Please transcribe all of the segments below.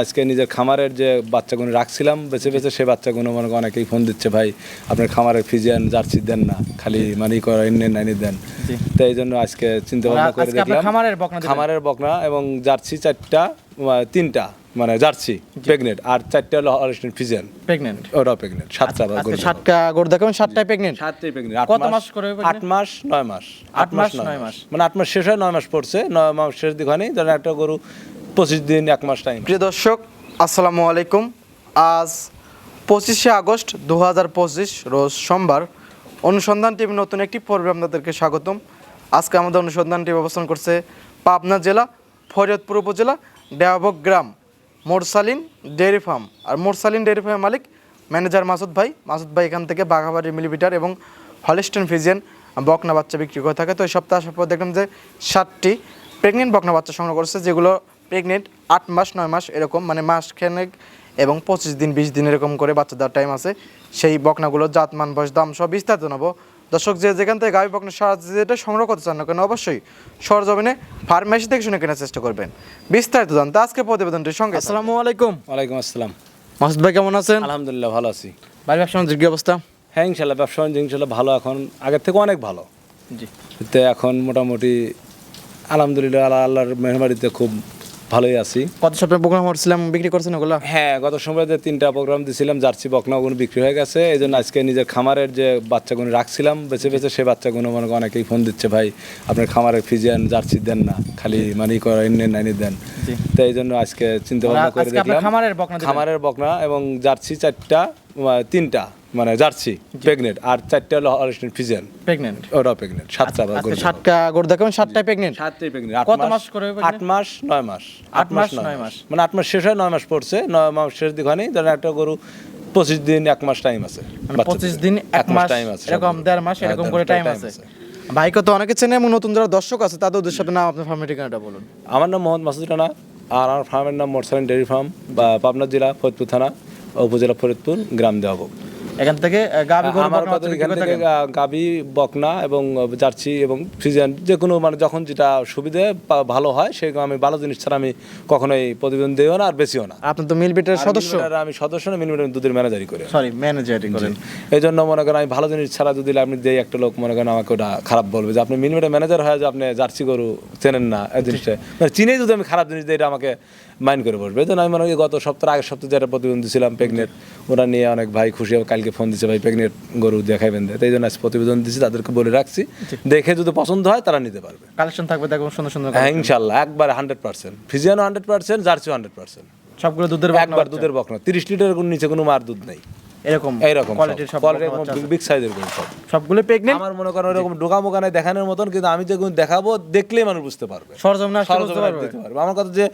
আজকে নিজের খামারের যে বাচ্চাগুলো রাখছিলাম বেছে বেছে সে বাচ্চাগুলো মনে করেন অনেকেই ফোন দিচ্ছে ভাই আপনার খামারের ফিজিয়ান জার্সি দেন না খালি মানে ই করে এনে নাইনি দেন। তো এই জন্য আজকে চিন্তা ভাবনা করে দেখলাম খামারের বকনা খামারের বকনা এবং জার্সি চারটা তিনটা মানে জার্সি প্রেগনেন্ট আর চারটা হলো হলিস্টিন ফিজিয়ান। প্রেগনেন্ট। ওটা প্রেগনেন্ট সাতটা আজকে সাতটা গরু দেখাবেন সাতটায় প্রেগনেন্ট? সাতটাই প্রেগনেন্ট। কত মাস করে আট মাস নয় মাস। আট মাস, নয় মাস। মানে আট মাস শেষ হয় নয় মাস পড়ছে নয় মাস শেষ দিক হয়নি। ধরেন একটা গরু পঁচিশ দিন, এক মাস টাইম প্রিয় দর্শক, আসসালামু আলাইকুম। আজ পঁচিশে আগস্ট দু হাজার পঁচিশ, রোজ সোমবার। অনুসন্ধান টিভি নতুন একটি পর্বে আপনাদেরকে স্বাগতম। আজকে আমাদের অনুসন্ধান টিভি অবস্থান করছে পাবনা জেলা ফরিদপুর উপজেলা ডেয়াবক গ্রাম, মোরসালিন ডেয়ারি ফার্ম। আর মোরসালিন ডেয়ারি ফার্মের মালিক ম্যানেজার মাসুদ ভাই। মাসুদ ভাই এখান থেকে বাঘাবাড়ি মিলিমিটার এবং হলিস্টন ফিজিয়ান বকনা বাচ্চা বিক্রি করে থাকে। তো এই সপ্তাহে আসার পর দেখলাম যে সাতটি প্রেগনেন্ট বকনা বাচ্চা সংগ্রহ করেছে, যেগুলো প্রেগনেন্ট আট মাস নয় মাস এরকম মানে মাস খানেক এবং পঁচিশ দিন বিশ দিন এরকম করে বাচ্চা দেওয়ার টাইম আছে। সেই বকনাগুলো জাত মান বয়স দাম সব বিস্তারিত নেব। দর্শক যে যেখান থেকে গাভী বকনা সারা যেটা সংগ্রহ করতে চান না কেন অবশ্যই সরজমিনে ফার্মেসি থেকে শুনে কেনার চেষ্টা করবেন। বিস্তারিত জানতে আজকে প্রতিবেদনটির সঙ্গে আসসালামু আলাইকুম। ওয়ালাইকুম আসসালাম। মাসুদ ভাই কেমন আছেন? আলহামদুলিল্লাহ ভালো আছি। বাড়ির ব্যবসা বাণিজ্যের কি অবস্থা? হ্যাঁ ইনশাল্লাহ ব্যবসা বাণিজ্য ইনশাল্লাহ ভালো। এখন আগের থেকে অনেক ভালো। জি। তো এখন মোটামুটি আলহামদুলিল্লাহ আল্লাহ আল্লাহর মেহরবাড়িতে খুব ভালোই আছি। কত সপ্তাহে প্রোগ্রাম করছিলাম বিক্রি করছেন ওগুলো? হ্যাঁ গত সময় যে তিনটা প্রোগ্রাম দিছিলাম জার্সি বকনা ওগুলো বিক্রি হয়ে গেছে। এই জন্য আজকে নিজের খামারের যে বাচ্চাগুলো রাখছিলাম বেছে বেছে সে বাচ্চাগুলো মনে করেন অনেকেই ফোন দিচ্ছে ভাই আপনার খামারের ফিজিয়ান জার্সি দেন না খালি মানে ই করে এনে নাইনি দেন। তো এই জন্য আজকে চিন্তা ভাবনা করে দেখলাম। খামারের বকনা খামারের বকনা এবং জার্সি চারটা তিনটা। মানে জার্সি প্রেগনেন্ট। আর চারটা হলো হলিস্টিন ফিজিয়ান। প্রেগনেন্ট। ওটা প্রেগনেন্ট সাতটা আজকে সাতটা গরু দেখাবেন সাতটায় প্রেগনেন্ট? সাতটাই প্রেগনেন্ট। কত মাস করে? আট মাস নয় মাস। আট মাস, নয় মাস। মানে আট মাস শেষ হয় নয় মাস পড়ছে। নয় মাস শেষ দিক হয়নি। ধরেন একটা গরু পঁচিশ দিন এক মাস টাইম আছে। মানে পঁচিশ দিন এক মাস টাইম আছে। এরকম দেড় মাস হ্যাঁ, এরকম করে টাইম আছে। ভাইকে তো অনেকে চেনে এবং নতুন যারা দর্শক আছে তাদের উদ্দেশ্যে আপনার নাম আপনার ফার্মের ঠিকানাটা বলুন। আমার নাম মোহাম্মদ মাসুদ রানা আর আমার ফার্মের নাম মোটসালিন ডেয়ারি ফার্ম বা পাবনা জেলা ফরিদপুর থানা উপজেলা ফরিদপুর গ্রাম দেওয়াবো এখান থেকে গরু আমার কথা এখান থেকে গাবি বকনা এবং জার্সি এবং ফ্রিজিয়ান যে কোনো মানে যখন যেটা সুবিধে ভালো হয় সেরকম আমি ভালো জিনিস ছাড়া আমি কখনোই প্রতিবেদন দিও না আর বেশিও না। আপনি তো মিল বিটের সদস্য। আমি সদস্য না মিলমিটার দুধের ম্যানেজারি করি। সরি ম্যানেজারই করেন। এই জন্য মনে করেন আমি ভালো জিনিস ছাড়া যদি আপনি দেই একটা লোক মনে করেন আমাকে ওটা খারাপ বলবে যে আপনি মিনিমিটার ম্যানেজার হয় যে আপনি জার্সি গরু চেনেন না এই জিনিসটা। মানে চিনেই যদি আমি খারাপ জিনিস দিই এটা আমাকে মাইন্ড করে বসবে। এই জন্য আমি মনে করি গত সপ্তাহ আগের সপ্তাহে যারা প্রতিবন্ধী ছিলাম প্রেগনেন্ট ওরা নিয়ে অনেক ভাই খুশি হবে কালকে ফোন দিচ্ছে ভাই প্রেগনেন্ট গরু দেখাবেন দেয় এই জন্য আজ প্রতিবেদন দিচ্ছি তাদেরকে বলে রাখছি দেখে যদি পছন্দ হয় তারা নিতে পারবে। কালেকশন থাকবে দেখুন সুন্দর সুন্দর হ্যাঁ ইনশাল্লাহ একবার হান্ড্রেড পার্সেন্ট ফিজিয়ানো হান্ড্রেড পার্সেন্ট জার্সিও হান্ড্রেড পার্সেন্ট সবগুলো দুধের একবার দুধের বকনা তিরিশ লিটারের নিচে কোনো মার দুধ নেই। এরকম এইরকম কোয়ালিটির সব কোয়ালিটি বকনা বাচ্চা আছে। বিগ সাইজের গরু সব। সবগুলো প্রেগনেন্ট আমার মনে করেন ওরকম ডোকা মোকা নাই দেখানোর মতন কিন্তু আমি যেগুলো দেখাবো দেখলেই মানুষ বুঝতে পারবে। সরজমিনে বুঝতে পারবে। আমার কথা যে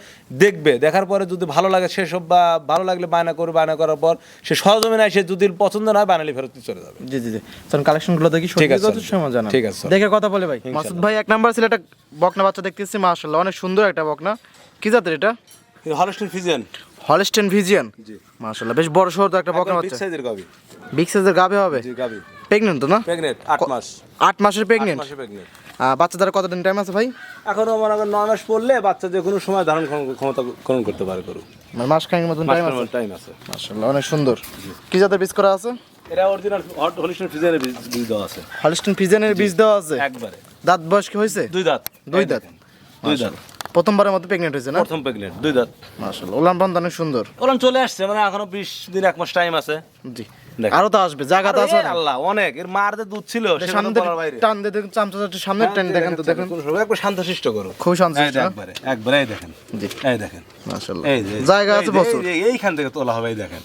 দেখবে দেখার পরে যদি ভালো লাগে সেসব বা ভালো লাগলে বায়না করবে বায়না করার পর সে সরজমিনে এসে যদি পছন্দ না হয় বানালি ফেরত চলে যাবে। জি জি জি। চলুন কালেকশনগুলো দেখি ঠিক আছে, যত সময় জানা ঠিক আছে, দেখে কথা বলে ভাই। মাসুদ ভাই এক নাম্বার ছিল একটা বকনা বাচ্চা দেখতেছি মাশাআল্লাহ অনেক সুন্দর একটা বকনা। কি জাতের এটা? Holstein Friesian. হলস্টেন ভিজিয়ান জি। মাশাআল্লাহ বেশ বড় সড় তো একটা বকনা বিগ বাচ্চা। সাইজের গাবি। বিগ সাইজের গাবে হবে? জি গাবি। প্রেগনেন্ট তো না? প্রেগনেন্ট আট মাস। আট মাসের প্রেগনেন্ট মাসে প্রেগনেন্ট বাচ্চা দ্বারা কতদিন টাইম আছে ভাই? এখনও মনে করেন নয় মাস পড়লে বাচ্চা যে কোনো সময় ধারণ ক্ষমতা গ্রহণ করতে পারে গরু। মানে মাস খানিক মতন টাইম আছে? টাইম আছে। মাশাআল্লাহ অনেক সুন্দর। কি জাতের বীজ করা আছে? এটা অরিজিনাল হলিস্টিন ফিজিয়ানের বীজ দেওয়া আছে। হলস্টেন ফিজিয়ানের বীজ দেওয়া আছে? একবারে। দাঁত বয়স কি হয়েছে? দুই দাঁত। দুই দাঁত। দুই দাঁত। প্রথমবারের মতো প্রেগনেন্ট হয়েছে না? প্রথম প্রেগনেন্ট দুই দাঁত। মাশাআল্লাহ ওলান বন্ধ অনেক সুন্দর। ওলান চলে আসছে মানে এখনও বিশ দিন এক মাস টাইম আছে। জি। আরও তো আসবে জায়গা তো আছে আল্লাহ অনেক। এর মার যে দুধ ছিল সামনে টান দিয়ে দেখুন চামচা সামনে টান দেখেন তো দেখেন একবার শান্তশিষ্ট করো। খুব শান্ত যে একবারে একবারে এই দেখেন। জি। এই দেখেন মাশাআল্লাহ। এই যে জায়গা আছে যে, এইখান থেকে তোলা হবে এই দেখেন।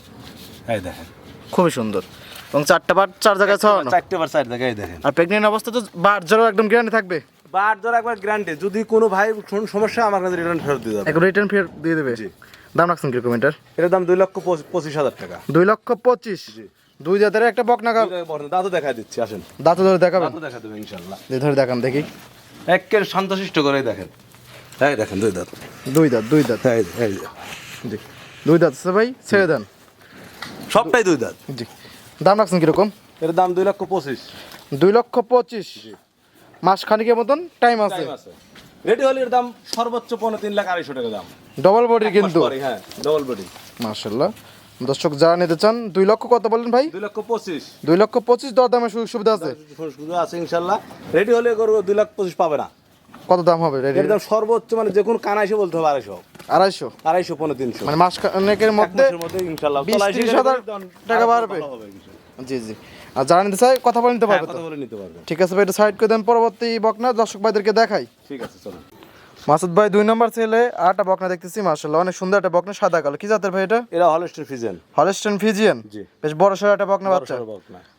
এই দেখেন। খুবই সুন্দর। এবং চারটা বার চার জায়গায় ছড়ানো চারটে বার চার জায়গায় দেখেন। আর প্রেগনেন্ট অবস্থা তো বার জোর একদম গ্যারান্টি থাকবে। বার ধর একবার গ্যারান্টি যদি কোনো ভাই কোনো সমস্যা আমার কাছে রিটার্ন ফেরত দিয়ে যাবে। এক রিটার্ন ফের দিয়ে দেবে? দাম রাখছেন কীরকম এটার? এটার দাম দুই লক্ষ পঁচিশ- হাজার টাকা। দুই লক্ষ পঁচিশ? দুই জাতের একটা বকনা গাব দাঁতও দেখা দিচ্ছি আসেন। দাঁত ধরে দেখাবেন? দাঁতও দেখা দেবে ইনশাল্লাহ দিয়ে ধরে দেখান দেখি। একের শান্তশিষ্ট করে দেখেন। এই দেখেন দুই দাঁত। দুই দাঁত দুই দাঁত। এই যে, এই জি। দুই দাঁত আছে ভাই ছেড়ে দেন। সবটাই দুই দাঁত। জি। দাম রাখছেন কীরকম? এর দাম দুই লক্ষ পঁচিশ। দুই লক্ষ পঁচিশ। মাস খানিকের মতন টাইম আছে। রেডি হলে এর দাম সর্বোচ্চ পনেরো তিন লাখ আড়াইশো টাকা দাম। ডবল বডি কিন্তু। হ্যাঁ ডবল বডি মার্শাল্লাহ দর্শক যারা নিতে চান দুই লক্ষ কত বলেন ভাই? দুই লক্ষ পঁচিশ। দুই লক্ষ পঁচিশ দর দামের সুযোগ সুবিধা আছে? শুধু আছে ইনশাল্লাহ রেডি হলে করব দুই লাখ পঁচিশ পাবে না। কত দাম হবে রেডি এর দাম সর্বোচ্চ মানে যে কোনো কানা এসে বলতে হবে আড়াইশো। আড়াইশো? আড়াইশো পনেরো তিনশো। মানে মাস অনেকের মধ্যে ইনশাল্লাহ টাকা বাড়বে। জি জি। আর যারা নিতে চাই কথা বলে নিতে হ্যাঁ, পারবে কথা বলে নিতে পারবে। ঠিক আছে ভাই এটা সাইড করে দেন পরবর্তী বকনা দর্শক ভাইদেরকে দেখাই। ঠিক আছে চলো মাসুদ ভাই দুই নম্বর ছেলে আটটা বকনা দেখতেছি অনেক সুন্দর একটা বকনা সাদা কালো। কি জাতের ভাই এটা? এরা হলস্টের ফিজেন হলস্টেন ফিজিয়ান জি। বেশ বড় সড়ো একটা বকনা বাচ্চা।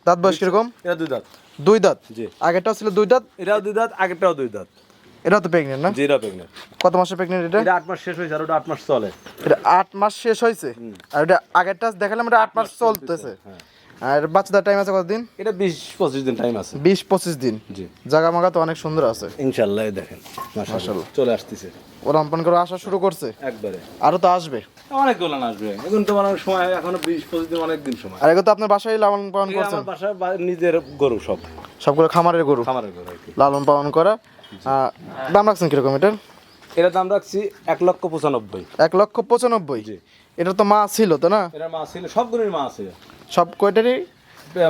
দাঁত বয়স কীরকম? এরা দুই দাঁত। দুই দাঁত? জি। আগেরটা ছিল দুই দাঁত? এরাও দুই দাঁত আগেরটাও দুই দাঁত। এটা তো প্রেগনেন্ট না? জি এরা প্রেগনেন্ট কত মাসের প্রেগনেন্ট এটা? এটা আট মাস শেষ হয়েছে আর ওটা আট মাস চলে। এটা আট মাস শেষ হয়েছে? আর এটা আগেরটা দেখালাম এটা আট মাস চলতেছে। হ্যাঁ। আর বাচ্চাদের টাইম আছে কতদিন? এটা বিশ পঁচিশ দিন টাইম আছে। বিশ পঁচিশ দিন। জি। জায়গা মাগা তো অনেক সুন্দর আছে। ইনশাল্লাহ দেখেন চলে আসতেছে। ও রম্পন করে আসা শুরু করছে? একবারে। আরও তো আসবে। অনেক গোলান আসবে। এখন তো সময় এখনও বিশ পঁচিশ দিন অনেক দিন সময়। আর তো আপনার বাসায় লালন পালন করছেন? বাসায় নিজের গরু সব। সবগুলো খামারের গরু? খামারের গরু লালন পালন করা। দাম রাখছেন কীরকম এটার? এটার দাম রাখছি এক লক্ষ পঁচানব্বই। এক লক্ষ পঁচানব্বই। এটা তো মা ছিল তো না? এটার মা ছিল সবগুলোর মা আছে। সব কয়টারই?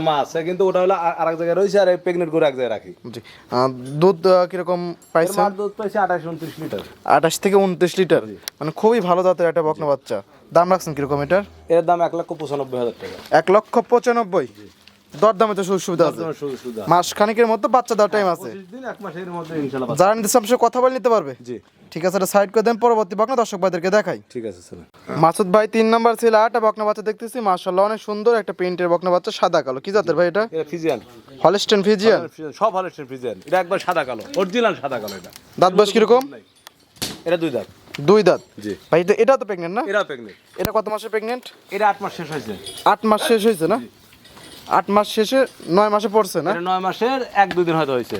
মা আছে কিন্তু ওটা হলো আর এক জায়গায় রয়েছে আর এই প্রেগনেন্ট গরু এক জায়গায় রাখি। জি। দুধ কীরকম এর পাইছেন? মার দুধ পাইছে আঠাশ উনত্রিশ লিটার। আঠাশ থেকে উনত্রিশ লিটার? মানে খুবই ভালো জাতের একটা বকনা বাচ্চা। দাম রাখছেন কীরকম এটার? এর দাম এক লক্ষ পঁচানব্বই হাজার টাকা। এক লক্ষ পঁচানব্বই? দর দামে তো সুযোগ সুবিধা আছে। মাস খানিকের মধ্যে বাচ্চা দেওয়ার টাইম আছে। মধ্যে ইনশাল্লাহ যারা নিতে চান কথা বলে নিতে পারবে। জি। ঠিক আছে এটা সাইড করে দেন পরবর্তী বকনা দর্শক ভাইদেরকে দেখাই। ঠিক আছে স্যার। মাসুদ ভাই তিন নাম্বার ছিল আটটা বকনা বাচ্চা দেখতেছি। মার্শাল্লাহ অনেক সুন্দর একটা প্রিন্টের বকনা বাচ্চা সাদা কালো। কি জাতের ভাই এটা? এটা ফিজিয়ান। হলস্টেন ফিজিয়ান সব হলে ফিজিয়ান এটা একবার সাদা কালো অরিজিনাল সাদা কালো এটা। দাঁত বয়স কীরকম? এটা দুই দাঁত। দুই দাঁত। জি। ভাই এটা এটা তো প্রেগনেন্ট না? প্রেগনেন্ট এটা কত মাসে প্রেগনেন্ট এটা মাস শেষ হয়েছে। আট মাস শেষ হয়েছে না? আট মাস শেষে নয় মাসে পড়ছে না? নয় মাসের এক দুই দিন হয়তো হয়েছে।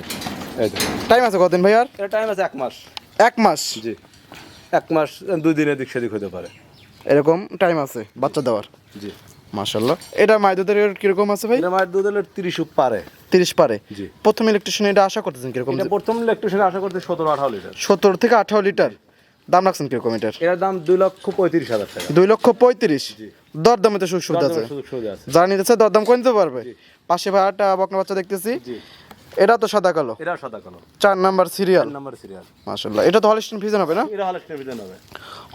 টাইম আছে কতদিন ভাই আর টাইম আছে এক মাস। এক মাস? জি। এক মাস দুই দিনের দিক সেদিক হতে পারে। এরকম টাইম আছে বাচ্চা দেওয়ার? জি। মাশাল্লাহ এটা মাই দুধের রেট কীরকম আছে ভাই? এটা মায়ের দুধ হলে তিরিশ পারে। তিরিশ পারে। জি। প্রথম ইলেকট্রিশিয়ান এটা আশা করতেছেন কীরকম? প্রথম ইলেকট্রিশিয়ান আশা করতে সতেরো আঠারো লিটার। সত্তর থেকে আঠারো লিটার। দাম রাখছেন কীরকম এটার? এটার দাম দুই লক্ষ পঁয়ত্রিশ হাজার টাকা। দুই লক্ষ পঁয়ত্রিশ? দর দামে তো সুযোগ সুবিধা আছে। যারা নিতে চায় দরদাম করে নিতে পারবে। পাশে ভাড়াটা বকনা বাচ্চা দেখতেছি। এটা তো সাদা কালো। এটা সাদা কালো। চার নাম্বার সিরিয়াল। Number serial. মাশাল্লাহ এটা তো হলিস্টেন ফিজিয়ান হবে না? এটা হলে স্টেবিজন হবে।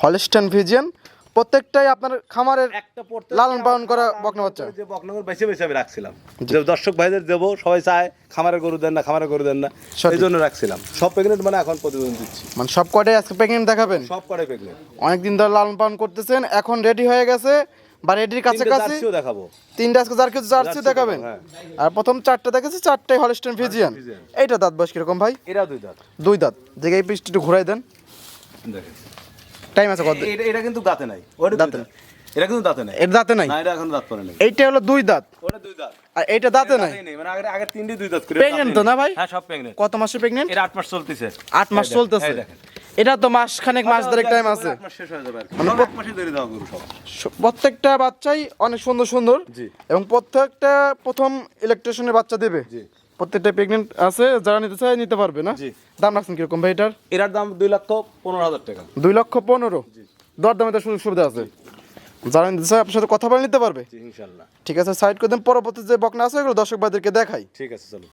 হলিস্টেন ফিজিয়ান প্রত্যেকটাই আপনার খামারের একটা পড়তে লালন পালন করা বকনা বাচ্চা। যে বকনগর বেছে বেছে আমি রাখছিলাম। যে দর্শক ভাইদের দেবো সবাই চায় খামারের গরু দেন না খামারের গরু দেন না। এই জন্য রাখছিলাম। সব প্রেগনেন্ট মানে এখন প্রতিবেদন দিচ্ছি। মানে সব কয়টাই আজকে প্রেগনেন্ট দেখাবেন? সব করে প্রেগনেন্ট অনেকদিন ধরে লালন পালন করতেছেন এখন রেডি হয়ে গেছে। বা রেডির কাছাকাছি দেখাবো। তিনটা আজকে যার কিছু জার্সি জার্সি দেখাবেন? হ্যাঁ। আর প্রথম চারটা দেখেছি চারটাই হলিস্টেন ফিজিয়ান। এইটা দাঁত বয়স কীরকম ভাই? এরা দুই দাঁত। দুই দাঁত। দেখে এই পিসটি একটু ঘুরাই দেন। টাইম আছে কত এটা কিন্তু দাঁতে নাই। ওটা দাঁতে এটা কিন্তু দাঁতে নাই। এর দাঁতে নাই? না এটা এখন দাঁত পড়ে নাই। এইটা হলো দুই দাঁত। ওটা দুই দাঁত। আর এইটা দাঁতে নাই? মানে আগে আগে তিনটি দুই দাঁত করে Pregnant তো না ভাই? হ্যাঁ সব প্রেগনেন্ট কত মাসে প্রেগনেন্ট এটা আট মাস চলতেছে। আট মাস চলতেছে। এটা তো মাস খানেক মাস ধরে টাইম আছে। আট মাস মাসে ধরে সব। স- প্রত্যেকটা বাচ্চাই অনেক সুন্দর সুন্দর। এবং প্রত্যেকটা প্রথম ইলেকট্রিশিয়ানের বাচ্চা দেবে। প্রত্যেকটা প্রেগনেন্ট আছে যারা নিতে চায় নিতে পারবে না। দাম রাখছেন কীরকম ভাই এটার? এটার দাম দুই লক্ষ পনেরো হাজার টাকা। দুই লক্ষ পনেরো। দর দামে তো সুযোগ সুবিধা আছে যারা নিতে চায় আপনার সাথে কথা বলে নিতে পারবে? ইনশাল্লাহ। ঠিক আছে সাইড করে দেন পরবর্তী যে বকনা আছে এগুলো দর্শক ভাইদেরকে দেখাই। ঠিক আছে চলো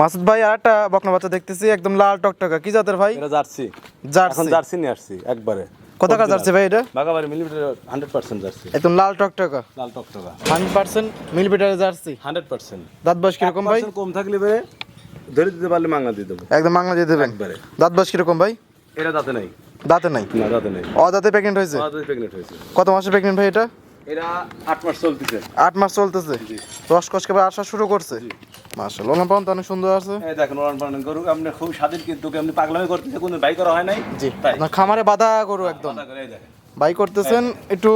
মাসুদ ভাই আর একটা বকনা বাচ্চা দেখতেছি একদম লাল টকটকা। কি জাতের ভাই? এটা জার্সি। এখন জার্সি জার্সি নিয়ে আসছি একবারে। কোথাকার জার্সি ভাই এটা? বাগাবাড়ি মিলিমিটার হান্ড্রেড পার্সেন্ট জার্সি। একদম লাল টকটকা। লাল টকটকা। হান্ড্রেড পার্সেন্ট মিলিমিটারের জার্সি। Hundred percent. দাঁত বয়স কীরকম ভাই? কম থাকলে বেড়ে ধরে দিতে পারলে মাংনা দিয়ে দেবো। একদম বাংলা দিয়ে দেবেন। একবারে। দাঁত বয়স কীরকম ভাই? এটা দাঁতে নাই। দাঁতে নাই? না দাঁতে নাই। অ দাঁতে প্রেগনেন্ট হয়েছে? প্রেগনেন্ট হয়েছে। কত মাসে প্রেগনেন্ট ভাই এটা? এটা আট মাস চলতেছে। আট মাস চলতেছে? দশ কষ কেবার আসা শুরু করছে? মাসাল ওলাম পালন তো অনেক সুন্দর আছে। এই দেখেন ওরান পালন গরু আপনি খুব স্বাধীন কিন্তু আপনি পাগলামি করতেছে কোনো বাই করা হয় নাই। জি। আপনার খামারে বাধা গরু একদম। করে দেখেন। বাই করতেছেন একটু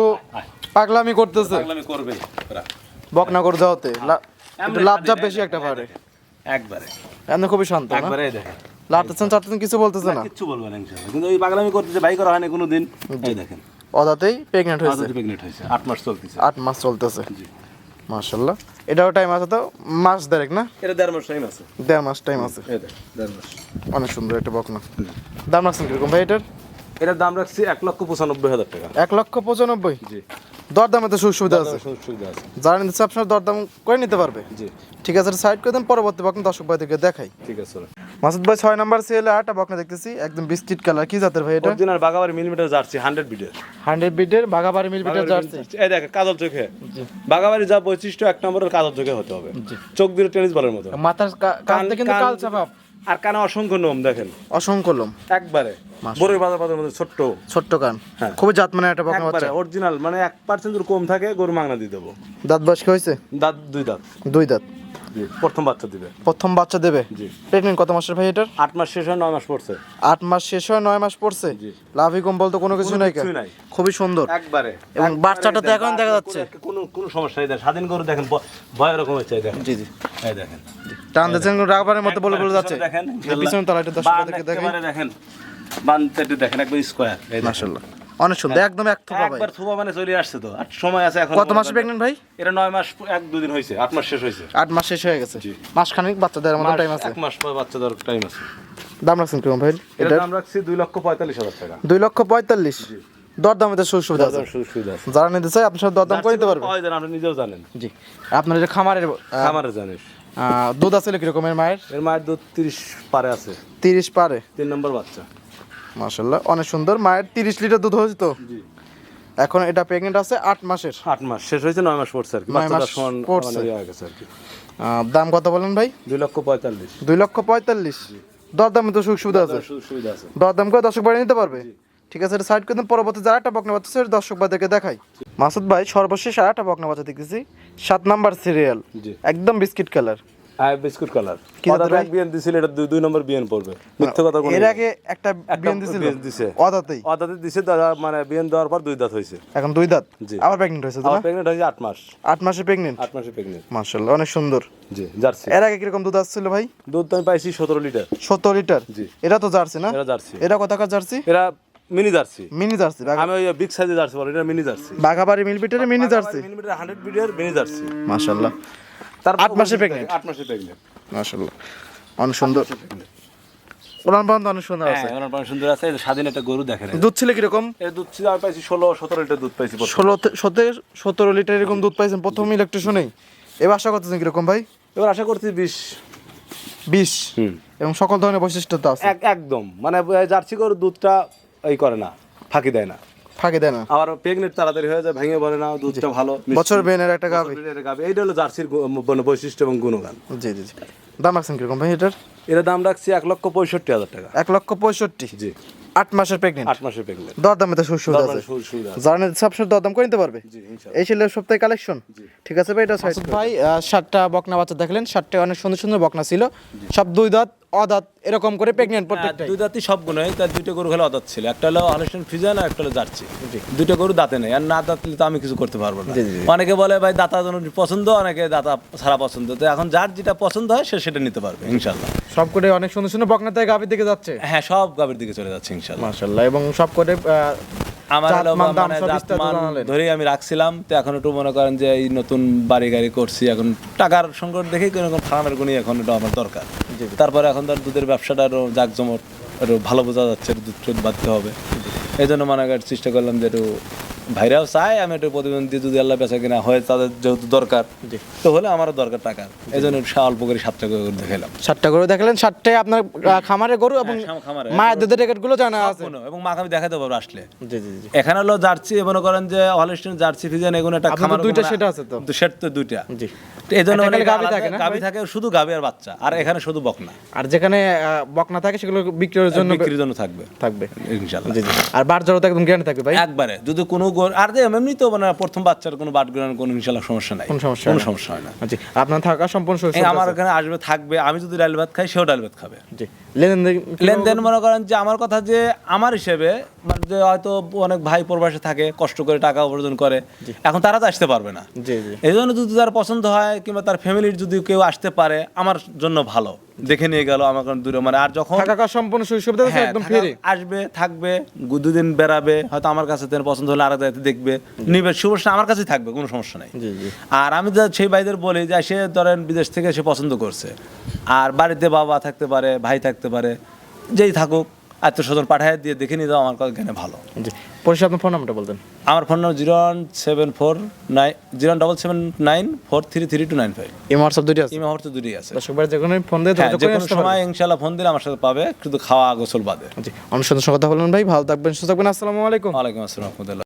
পাগলামি করতেছে। পাগলামি করবে। বকনা করে এমনি লাভ এই বেশি একটা পারে একবারে। এমনি খুবই শান্ত না? একবারে দেখেন। লাভতেছেন চাটতেছেন কিছু বলতেছে না কিচ্ছু বলবে না ইনশাআল্লাহ। কিন্তু ওই পাগলামি করতেছে বাই করা হয় না কোনো দিন এই দেখেন। অদাতেই প্রেগনেন্ট হয়েছে। প্রেগনেন্ট হয়েছে। আট মাস চলতেছে। আট মাস চলতেছে। জি। মাশাল্লাহ এটাও টাইম আছে তো? মাস দেড়েক না? এটা দেড় মাস টাইম আছে। দেড় মাস টাইম আছে। এই দেখ দেড় মাস। অনেক সুন্দর একটা বকনা। দাম রাখছেন কীরকম ভাই এটার? এটার দাম রাখছি এক লক্ষ পঁচানব্বই হাজার টাকা। এক লক্ষ পঁচানব্বই? জি। দরদামে তো সুযোগ সুবিধা আছে। সুযোগ সুবিধা আছে। যারা নিচ্ছে আপনার দরদাম করে নিতে পারবে। জি। ঠিক আছে সাইড করে দেন পরবর্তী বকনা দর্শক ভাইদেরকে দেখাই। ঠিক আছে মাসুদ ভাই ছয় নাম্বার সিএল আটটা বকনা দেখতেছি একদম বিস্কিট কালার। কি জাতের ভাই এটা? অরিজিনাল বাগাবাড়ি মিলিমিটার জার্সি হান্ড্রেড বিটের হান্ড্রেড বিটের বাঘাবাড়ি মিল বিটের জার্সি এই দেখেন কাজল চোখে। বাগাবাড়ি যা বৈশিষ্ট্য এক নম্বরের কাজল চোখে হতে হবে। চোখ দিয়ে টেনিস বলের মতো। মাথার কানতে কিন্তু কান- কাল চাপাপ আর কানে অসংখ্য নোম দেখেন। অসংখ্য লোম একবারে। বড়ই বাজার বাজার মধ্যে ছোট্ট। ছোট্ট কান। হ্যাঁ। খুবই জাত মানে একটা বকনা একবারে বাচ্চা। অরিজিনাল মানে এক পার্সেন্ট কম থাকে গরু মাংনা দিয়ে দেবো। দাঁত বয়স হয়েছে? দাঁত দুই দাঁত। দুই দাঁত। প্রথম বাচ্চা দিবে। প্রথম বাচ্চা দেবে? জি। প্রেগনেন্ট কত মাসের ভাই এটার? আট মাস শেষ হয় নয় মাস পড়ছে। আট মাস শেষ হয় নয় মাস পড়ছে? জি। লাভি কম্বল তো কোনো কিছু নাই খুবই সুন্দর। একবারে। এবং বাচ্চাটা তো এখন দেখা যাচ্ছে। কোনো- কোনো কোনো সমস্যা নেই স্বাধীন গরু দেখেন ভয় রকম হচ্ছে দেখেন। জি জি। এই দেখেন। টান দিচ্ছেন রাগবারের মতো বলে বলে যাচ্ছে। পিছনে দেখেন এই পিছনে তলা দর্শক বান ভাইদেরকে দেখাই একেবারে দেখেন। দেখেন একবার স্কোয়ার মাশাআল্লাহ। অনেক সুন্দর একদম এক থোপা ভাই। একবার থুবা মানে চলে আসছে তো। আর সময় আছে এখন কত মাসে প্রেগনেন্ট ভাই? এটা নয় মাস এক দুদিন হয়েছে আট মাস শেষ হয়েছে। আট মাস শেষ হয়ে গেছে। মাস খানিক মতো টাইম আছে। এক মাস পর বাচ্চা দেওয়ার টাইম আছে। দাম রাখছেন কীরকম ভাই? এটা দাম রাখছি দুই লক্ষ পঁয়তাল্লিশ হাজার টাকা। দুই লক্ষ পঁয়তাল্লিশ। দরদামে তো সুযোগ সুবিধা আছে। যারা নিতে চায় আপনার সাথে দরদাম করে নিতে পারবে। পাওয়া যায় আপনি নিজেও জানেন। জি। আপনার এটা খামারের জানিস আহ, দুধ আছে কিরকমের মায়ের? এর মায়ের দুধ তিরিশ পারে আছে। তিরিশ পারে? তিন নম্বর বাচ্চা। মাশাল্লাহ অনেক সুন্দর। মায়ের তিরিশ লিটার দুধ হয়েছে তো? জি। এখন এটা প্রেগনেন্ট আছে আট মাসের। আট মাস শেষ হয়েছে নয় মাস পড়ছে আর কি। নয় মাস পড়ছে। আর কি। দাম কত বলেন ভাই? দুই লক্ষ পঁয়তাল্লিশ। দুই লক্ষ পঁয়তাল্লিশ। দরদামে তো সুযোগ সুবিধা আছে। সুবিধা আছে। দরদাম করে দর্শক বাড়ি নিতে পারবে? ঠিক আছে এটা সাইড করে দেন পরবর্তী যারা একটা বকনা বাচ্চা সেটা দর্শক দেখাই। মাসুদ ভাই সর্বশেষ আর একটা বকনা বাচ্চা দেখতেছি সাত নাম্বার সিরিয়াল একদম বিস্কিট কালার। Biscuit colour. কি জাতের ভাই? দিছিল এটা দুই দুই নম্বর বিএন পড়বে। মিথ্যে কথা কোনো এর আগে একটা বিয়ান দিছিল। দিছে। অদাতেই। অদাতে দিছে দাদা মানে বিএন দেওয়ার পর দুই দাঁত হয়েছে। এখন দুই দাঁত? জি। আবার প্রেগনেন্ট হয়েছে তো আমার না প্রেগনেন্ট মাস। আট মাসে প্রেগনেন্ট আট মাসে প্রেগনেন্ট মার্শাল্লাহ অনেক সুন্দর। জি জার্সি। এর আগে কীরকম দুধ আসছিল ভাই? দুধ আমি পাইছি সতেরো লিটার। সত্তর লিটার। জি। এটা তো জার্সি না? এটা জার্সি। এটা কত টাকা জার্সি? এরা মিনি জার্সি। মিনি জার্সি আমি ওই বিগ সাইজে জার্সি বলি এটা মিনি জার্সি। বাঘাবাড়ি মিল মিনি জার্সি। মিলিমিটার হান্ড্রেড বিডিয়ার মিনি জার্সি। মাশাল্লাহ তার আট মাসে pregnant? আট মাসে প্রেগনেন্ট মাশাল্লাহ অনেক সুন্দর। ওলান পর্যন্ত অনেক সুন্দর আছে। হ্যাঁ ওনার সুন্দর আছে। স্বাধীন একটা গরু দেখেন দুধ ছিল কীরকম? এর দুধ ছিল আমি পাইছি ষোলো সতেরো লিটার দুধ পাইছি। ষোলো সতেরো সতেরো লিটার এরকম দুধ পাইছেন প্রথম ইলেকট্রিশনেই এবার আশা করতেছেন কীরকম ভাই? এবার আশা করছি বিশ। বিশ? এবং সকল ধরনের বৈশিষ্ট্য তো আছে। একদম। মানে জার্সি গরুর দুধটা এই করে না ফাঁকি দেয় না। ফাঁকে দেয় না। আবার প্রেগনেন্ট তাড়াতাড়ি হয়ে যায় ভেঙে বলে না দুধটা ভালো বছর বেনের একটা গাবে। বছর বেড়ে গাবে। এইটা হলো জার্সির বৈশিষ্ট্য এবং গুণগান। জি জি জি। দাম রাখছেন কীরকম ভাই এটার? এর দাম রাখছি এক লক্ষ পঁয়ষট্টি হাজার টাকা। এক লক্ষ পঁয়ষট্টি? জি। আট মাসের প্রেগনেন্ট আট মাসের প্রেগনেন্ট দরদামে তো সুবিধা আছে। সবসময় দরদাম করে নিতে পারবে? এই ছিল সপ্তাহে কালেকশন ঠিক আছে ভাই এটা ভাই সাতটা বকনা বাচ্চা দেখলেন। সাতটা অনেক সুন্দর সুন্দর বকনা ছিল। সব দুই দাঁত অদাঁত এরকম করে প্রেগনেন্ট প্রত্যেকটাই। দুই দাঁতই সব গুণ তার দুইটা গরু অদাত ছিল। একটা হলো ফিজান আর একটা হলো জার্সি দুইটা গরু দাঁতে নেই আর না দাঁতলে তো আমি কিছু করতে পারব না। অনেকে বলে ভাই দাতা পছন্দ অনেকে দাতা ছাড়া পছন্দ। তো এখন যার যেটা পছন্দ হয় সে সেটা নিতে পারবে ইনশাল্লাহ সব করে অনেক সুন্দর সুন্দর বকনা থেকে গাভীর দিকে যাচ্ছে? হ্যাঁ সব গাভীর দিকে চলে যাচ্ছে ইনশাল্লাহ মাশাআল্লাহ এবং সব করে আমার মান। ধরেই আমি রাখছিলাম। তো এখন একটু মনে করেন যে এই নতুন বাড়ি গাড়ি করছি এখন টাকার সংকট দেখেই কোনো রকম ফার্মের গুণই এখন এটা আমার দরকার। তারপরে এখন তার দুধের ব্যবসাটা আরও জাঁকজমট আরও ভালো বোঝা যাচ্ছে দুধ টুধ বাঁধতে হবে এই জন্য মনে করার চেষ্টা করলাম যে একটু ভাইরাও চাই আমি একটু প্রতিবেদন দিয়ে যদি আল্লাহ বেচা কিনা হয় তাদের যেহেতু দরকার তো হলে আমারও দরকার টাকা। এই জন্য অল্প করে সাতটা করে দেখালাম সাতটা গরু দেখলেন সাতটায় আপনার খামারে গরু এবং মায়ের দুধের জানা আছে। এবং মাকে আমি দেখাতে পারব আসলে। এখানে হলো জার্সি মনে করেন যে হলস্টেন জার্সি ফিজেন এগুলো একটা খামার দুইটা সেট আছে তো? সেট তো দুইটা। এই জন্য অনেকে থাকে না? থাকে শুধু গাভী আর বাচ্চা আর এখানে শুধু বকনা। আর যেখানে বকনা থাকে সেগুলো বিক্রির জন্য বিক্রির জন্য থাকবে। থাকবে। জি আর বার জড়ো তো একদম গ্যারান্টি থাকবে ভাই? একবারে যদি কোনো গোর- আর এমনি তো মানে প্রথম বাচ্চার কোনো বাট গ্রহণ কোনো ইনশাল্লাহ সমস্যা নাই। কোনো সমস্যা কোনো হয় না। সমস্যা হয় না। জি আপনার থাকা সম্পূর্ণ আমার ওখানে এখানে আসবে থাকবে আমি যদি ডাল ভাত খাই সেও ডাল ভাত খাবে। জি। লেনদেন মনে করেন যে আমার কথা যে আমার হিসেবে যে হয়তো অনেক ভাই প্রবাসে থাকে কষ্ট করে টাকা উপার্জন করে এখন তারা তো আসতে পারবে না। এই জন্য যদি তার পছন্দ হয় কিংবা তার ফ্যামিলির যদি কেউ আসতে পারে আমার জন্য ভালো। দেখে নিয়ে গেল আমার দূরে। মানে আর যখন থাকা সম্পূর্ণ সুবিধা হ্যাঁ, একদম ফ্রি আসবে থাকবে দুদিন বেড়াবে হয়তো আমার কাছে তেন পছন্দ হলে আরেক জায়গাতে দেখবে নিবে সমস্যা আমার কাছেই থাকবে কোনো সমস্যা নাই। আর আমি সেই ভাইদের বলি যে সে ধরেন বিদেশ থেকে সে পছন্দ করছে। আর বাড়িতে বাবা থাকতে পারে ভাই থাকতে পারে যেই থাকুক আত্মীয় স্বজন পাঠায় দিয়ে দেখে নিয়ে যাও আমার কাছে জ্ঞানে ভালো। জি পরিশেষে আপনার ফোন নাম্বারটা বলতেন। আমার phone number zero one seven four nine zero double seven nine four three three two nine five এই হোয়াটসঅ্যাপ দুটি আছে? এই মুহূর্তে দুটি আছে। দর্শক ভাই যে কোনো ফোন দিয়ে হ্যাঁ যে কোনো সময় ইনশাল্লাহ ফোন দিলে আমার সাথে পাবে কিন্তু খাওয়া গোসল বাদে। জি অনুসন্ধান কথা বলুন ভাই ভালো থাকবেন সুস্থ থাকবেন আসসালামু আলাইকুম। ওয়ালাইকুম আসসালাম রহমতুল্লাহ।